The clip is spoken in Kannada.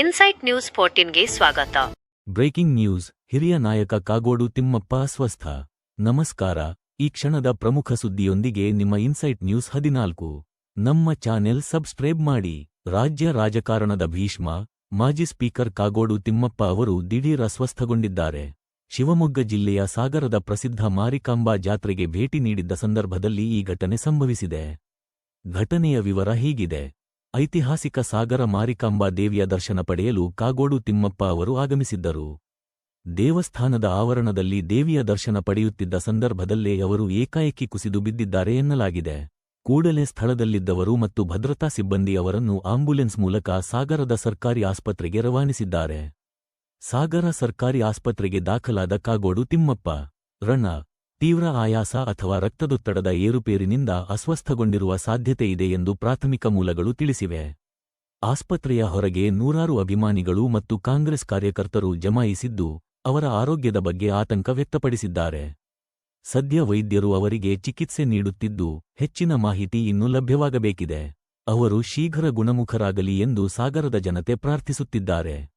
ಇನ್ಸೈಟ್ ನ್ಯೂಸ್ ಫೋರ್ಟೀನ್ಗೆ ಸ್ವಾಗತ. ಬ್ರೇಕಿಂಗ್ ನ್ಯೂಸ್, ಹಿರಿಯ ನಾಯಕ ಕಾಗೋಡು ತಿಮ್ಮಪ್ಪ ಅಸ್ವಸ್ಥ. ನಮಸ್ಕಾರ, ಈ ಕ್ಷಣದ ಪ್ರಮುಖ ಸುದ್ದಿಯೊಂದಿಗೆ ನಿಮ್ಮ ಇನ್ಸೈಟ್ ನ್ಯೂಸ್ ಹದಿನಾಲ್ಕು. ನಮ್ಮ ಚಾನೆಲ್ ಸಬ್ಸ್ಕ್ರೈಬ್ ಮಾಡಿ. ರಾಜ್ಯ ರಾಜಕಾರಣದ ಭೀಷ್ಮ, ಮಾಜಿ ಸ್ಪೀಕರ್ ಕಾಗೋಡು ತಿಮ್ಮಪ್ಪ ಅವರು ದಿಢೀರ್ ಅಸ್ವಸ್ಥಗೊಂಡಿದ್ದಾರೆ. ಶಿವಮೊಗ್ಗ ಜಿಲ್ಲೆಯ ಸಾಗರದ ಪ್ರಸಿದ್ಧ ಮಾರಿಕಾಂಬಾ ಜಾತ್ರೆಗೆ ಭೇಟಿ ನೀಡಿದ್ದ ಸಂದರ್ಭದಲ್ಲಿ ಈ ಘಟನೆ ಸಂಭವಿಸಿದೆ. ಘಟನೆಯ ವಿವರ ಹೀಗಿದೆ. ಐತಿಹಾಸಿಕ ಸಾಗರ ಮಾರಿಕಾಂಬಾ ದೇವಿಯ ದರ್ಶನ ಪಡೆಯಲು ಕಾಗೋಡು ತಿಮ್ಮಪ್ಪ ಅವರು ಆಗಮಿಸಿದ್ದರು. ದೇವಸ್ಥಾನದ ಆವರಣದಲ್ಲಿ ದೇವಿಯ ದರ್ಶನ ಪಡೆಯುತ್ತಿದ್ದ ಸಂದರ್ಭದಲ್ಲೇ ಅವರು ಏಕಾಏಕಿ ಕುಸಿದು ಬಿದ್ದಿದ್ದಾರೆ ಎನ್ನಲಾಗಿದೆ. ಕೂಡಲೇ ಸ್ಥಳದಲ್ಲಿದ್ದವರು ಮತ್ತು ಭದ್ರತಾ ಸಿಬ್ಬಂದಿ ಅವರನ್ನು ಆಂಬ್ಯುಲೆನ್ಸ್ ಮೂಲಕ ಸಾಗರದ ಸರ್ಕಾರಿ ಆಸ್ಪತ್ರೆಗೆ ರವಾನಿಸಿದ್ದಾರೆ. ಸಾಗರ ಸರ್ಕಾರಿ ಆಸ್ಪತ್ರೆಗೆ ದಾಖಲಾದ ಕಾಗೋಡು ತಿಮ್ಮಪ್ಪ, ರಣ ತೀವ್ರ ಆಯಾಸ ಅಥವಾ ರಕ್ತದೊತ್ತಡದ ಏರುಪೇರಿನಿಂದ ಅಸ್ವಸ್ಥಗೊಂಡಿರುವ ಸಾಧ್ಯತೆಯಿದೆ ಎಂದು ಪ್ರಾಥಮಿಕ ಮೂಲಗಳು ತಿಳಿಸಿವೆ. ಆಸ್ಪತ್ರೆಯ ಹೊರಗೆ ನೂರಾರು ಅಭಿಮಾನಿಗಳು ಮತ್ತು ಕಾಂಗ್ರೆಸ್ ಕಾರ್ಯಕರ್ತರು ಜಮಾಯಿಸಿದ್ದು, ಅವರ ಆರೋಗ್ಯದ ಬಗ್ಗೆ ಆತಂಕ ವ್ಯಕ್ತಪಡಿಸಿದ್ದಾರೆ. ಸದ್ಯ ವೈದ್ಯರು ಅವರಿಗೆ ಚಿಕಿತ್ಸೆ ನೀಡುತ್ತಿದ್ದು, ಹೆಚ್ಚಿನ ಮಾಹಿತಿ ಇನ್ನೂ ಲಭ್ಯವಾಗಬೇಕಿದೆ. ಅವರು ಶೀಘ್ರ ಗುಣಮುಖರಾಗಲಿ ಎಂದು ಸಾಗರದ ಜನತೆ ಪ್ರಾರ್ಥಿಸುತ್ತಿದ್ದಾರೆ.